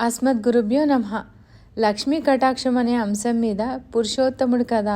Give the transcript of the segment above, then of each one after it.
అస్మద్ గురుభ్యో నమ. లక్ష్మీ కటాక్షం అనే అంశం మీద పురుషోత్తముడు కథ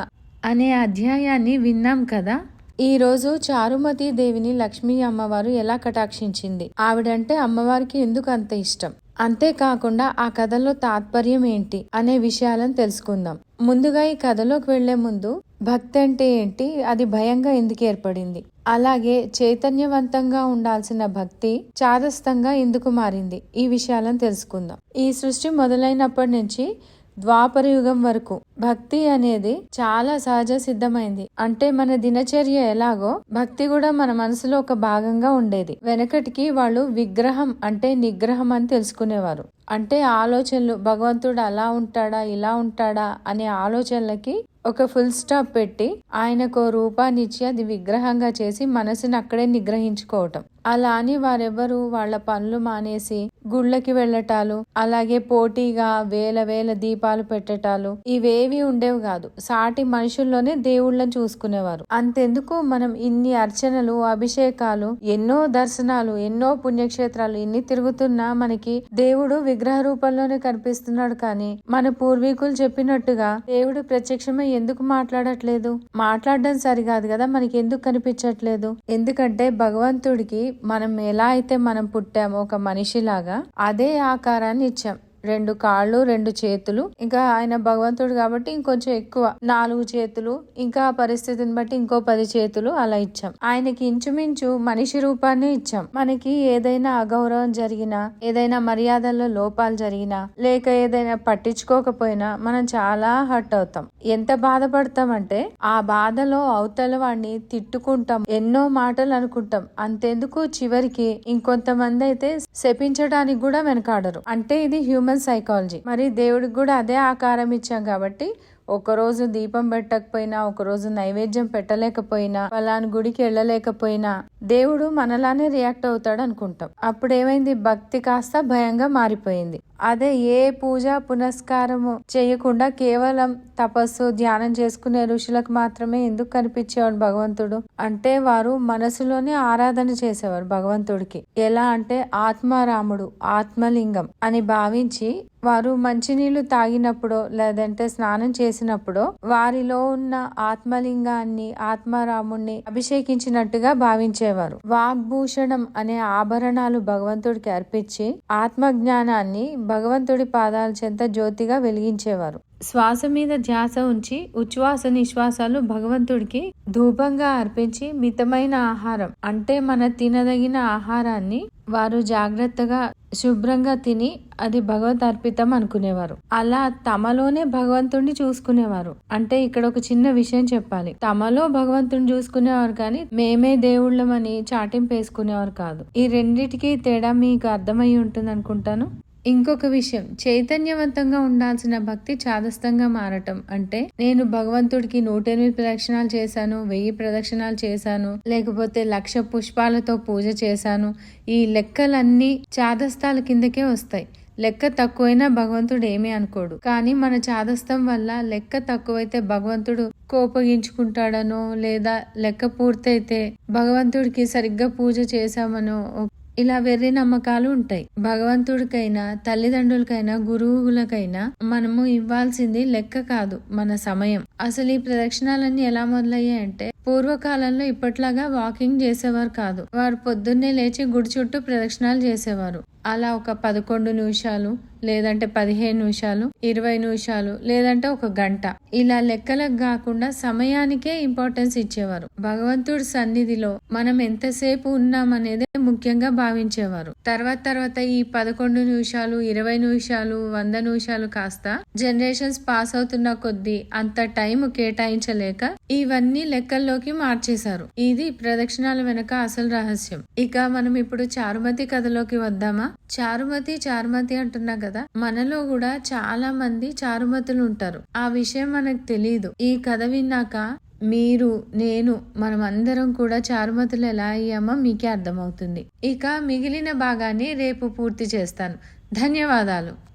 అనే అధ్యాయాన్ని విన్నాం కదా? ఈరోజు చారుమతి దేవిని లక్ష్మీ అమ్మవారు ఎలా కటాక్షించింది? ఆవిడంటే అమ్మవారికి ఎందుకు అంత ఇష్టం? అంతేకాకుండా ఆ కథలో తాత్పర్యం ఏంటి అనే విషయాలను తెలుసుకుందాం. ముందుగా ఈ కథలోకి వెళ్ళే ముందు భక్తి అంటే ఏంటి అది భయంగా ఎందుకు ఏర్పడింది? అలాగే చైతన్యవంతంగా ఉండాల్సిన భక్తి చాదస్తంగా ఎందుకు మారింది? ఈ విషయాలను తెలుసుకుందాం. ఈ సృష్టి మొదలైనప్పటి నుంచి ద్వాపర యుగం వరకు భక్తి అనేది చాలా సహజ సిద్ధమైంది. అంటే మన దినచర్య ఎలాగో భక్తి కూడా మన మనసులో ఒక భాగంగా ఉండేది. వెనకటికి వాళ్ళు విగ్రహం అంటే నిగ్రహం అని తెలుసుకునేవారు. అంటే ఆలోచనలు భగవంతుడు అలా ఉంటాడా ఇలా ఉంటాడా అనే ఆలోచనలకి ఒక ఫుల్ స్టాప్ పెట్టి ఆయనకు రూపాన్నిచ్చి అది విగ్రహంగా చేసి మనసును అక్కడే నిగ్రహించుకోవటం. అలా అని వారెవ్వరు వాళ్ళ పనులు మానేసి గుళ్ళకి వెళ్ళటాలు అలాగే పోటీగా వేల వేల దీపాలు పెట్టటాలు ఇవేవి ఉండేవి కాదు. సాటి మనుషుల్లోనే దేవుళ్ళని చూసుకునేవారు. అంతెందుకు మనం ఇన్ని అర్చనలు అభిషేకాలు ఎన్నో దర్శనాలు ఎన్నో పుణ్యక్షేత్రాలు ఇన్ని తిరుగుతున్నా మనకి దేవుడు విగ్రహ రూపంలోనే కనిపిస్తున్నాడు కానీ మన పూర్వీకులు చెప్పినట్టుగా దేవుడు ప్రత్యక్షమై ఎందుకు మాట్లాడట్లేదు? మాట్లాడడం సరికాదు కదా మనకి ఎందుకు కనిపించట్లేదు? ఎందుకంటే భగవంతుడికి మనం ఎలా అయితే మనం పుట్టామో ఒక మనిషిలాగా అదే ఆకారాన్ని ఇచ్చాం. రెండు కాళ్ళు రెండు చేతులు. ఇంకా ఆయన భగవంతుడు కాబట్టి ఇంకొంచెం ఎక్కువ. నాలుగు చేతులు ఇంకా పరిస్థితిని బట్టి ఇంకో పది చేతులు అలా ఇచ్చాం. ఆయనకి ఇంచుమించు మనిషి రూపాన్ని ఇచ్చాం. మనకి ఏదైనా అగౌరవం జరిగినా ఏదైనా మర్యాదల్లో లోపాలు జరిగినా లేక ఏదైనా పట్టించుకోకపోయినా మనం చాలా హర్ట్ అవుతాం. ఎంత బాధపడతామంటే ఆ బాధలో అవతల వాడిని తిట్టుకుంటాం. ఎన్నో మాటలు అనుకుంటాం. అంతెందుకు చివరికి ఇంకొంతమంది అయితే శపించడానికి కూడా వెనకాడరు. అంటే ఇది హ్యూమన్ హ్యూమన్ సైకాలజీ మరి దేవుడికి కూడా అదే ఆకారం ఇచ్చాం కాబట్టి ఒకరోజు దీపం పెట్టకపోయినా ఒకరోజు నైవేద్యం పెట్టలేకపోయినా ఫలాని గుడికి వెళ్ళలేకపోయినా దేవుడు మనలానే రియాక్ట్ అవుతాడు అనుకుంటాం. అప్పుడు ఏమైంది భక్తి కాస్త భయంగా మారిపోయింది. అదే ఏ పూజ పునస్కారము చేయకుండా కేవలం తపస్సు ధ్యానం చేసుకునే ఋషులకు మాత్రమే ఎందుకు కనిపించేవాడు భగవంతుడు? అంటే వారు మనసులోనే ఆరాధన చేసేవారు భగవంతుడికి. ఎలా అంటే ఆత్మారాముడు ఆత్మలింగం అని భావించి వారు మంచినీళ్ళు తాగినప్పుడో లేదంటే స్నానం చేసినప్పుడో వారిలో ఉన్న ఆత్మలింగాన్ని ఆత్మారాముణ్ణి అభిషేకించినట్టుగా భావించేవారు. వాగ్భూషణం అనే ఆభరణాలు భగవంతుడికి అర్పించి ఆత్మజ్ఞానాన్ని భగవంతుడి పాదాల చెంత జ్యోతిగా వెలిగించేవారు. శ్వాస మీద ధ్యాస ఉంచి ఉచ్ఛ్వాస నిశ్వాసాలు భగవంతుడికి ధూపంగా అర్పించి మితమైన ఆహారం అంటే మన తినదగిన ఆహారాన్ని వారు జాగ్రత్తగా శుభ్రంగా తిని అది భగవత్ అర్పితం అనుకునేవారు. అలా తమలోనే భగవంతుడిని చూసుకునేవారు. అంటే ఇక్కడ ఒక చిన్న విషయం చెప్పాలి. తమలో భగవంతుని చూసుకునేవారు కానీ మేమే దేవుళ్ళమని చాటింపు వేసుకునేవారు కాదు. ఈ రెండిటికి తేడా మీకు అర్థమై ఉంటుంది అనుకుంటాను ఇంకొక విషయం. చైతన్యవంతంగా ఉండాల్సిన భక్తి చాదస్తంగా మారటం. అంటే నేను భగవంతుడికి నూట ఎనిమిది ప్రదక్షిణాలు చేశాను వెయ్యి ప్రదక్షిణాలు చేశాను లేకపోతే లక్ష పుష్పాలతో పూజ చేశాను. ఈ లెక్కలన్నీ చాదస్తాల కిందకే వస్తాయి. లెక్క తక్కువైనా భగవంతుడు ఏమీ అనుకోడు. కానీ మన చాదస్తం వల్ల లెక్క తక్కువైతే భగవంతుడు కోపగించుకుంటాడనో లేదా లెక్క పూర్తయితే భగవంతుడికి సరిగ్గా పూజ చేశామనో ఇలా వెర్రి నమ్మకాలు ఉంటాయి. భగవంతుడికైనా తల్లిదండ్రులకైనా గురువులకైనా మనము ఇవ్వాల్సింది లెక్క కాదు మన సమయం. అసలు ఈ ప్రదక్షిణాలన్నీ ఎలా మొదలయ్యాయంటే పూర్వకాలంలో ఇప్పట్లాగా వాకింగ్ చేసేవారు కాదు. వారు పొద్దున్నే లేచి గుడి చుట్టూ ప్రదక్షిణాలు చేసేవారు. అలా ఒక పదకొండు నిమిషాలు లేదంటే పదిహేను నిమిషాలు ఇరవై నిమిషాలు లేదంటే ఒక గంట. ఇలా లెక్కలకు కాకుండా సమయానికే ఇంపార్టెన్స్ ఇచ్చేవారు. భగవంతుడి సన్నిధిలో మనం ఎంతసేపు ఉన్నామనేదే ముఖ్యంగా భావించేవారు. తర్వాత తర్వాత ఈ పదకొండు నిమిషాలు ఇరవై నిమిషాలు వంద నిమిషాలు కాస్త జనరేషన్స్ పాస్ అవుతున్న కొద్దీ అంత టైం కేటాయించలేక ఇవన్నీ లెక్కల్లోకి మార్చేశారు. ఇది ప్రదక్షిణాల వెనుక అసలు రహస్యం. ఇక మనం ఇప్పుడు చారుమతి కథలోకి వద్దామా? చారుమతి చారుమతి అంటున్నా కదా మనలో కూడా చాలా మంది చారుమతులు ఉంటారు. ఆ విషయం మనకు తెలియదు ఈ కథ విన్నాక మీరు నేను మనం అందరం కూడా చారుమతులు ఎలా అయ్యామో మీకే అర్థమవుతుంది. ఇక మిగిలిన భాగాన్ని రేపు పూర్తి చేస్తాను. ధన్యవాదాలు.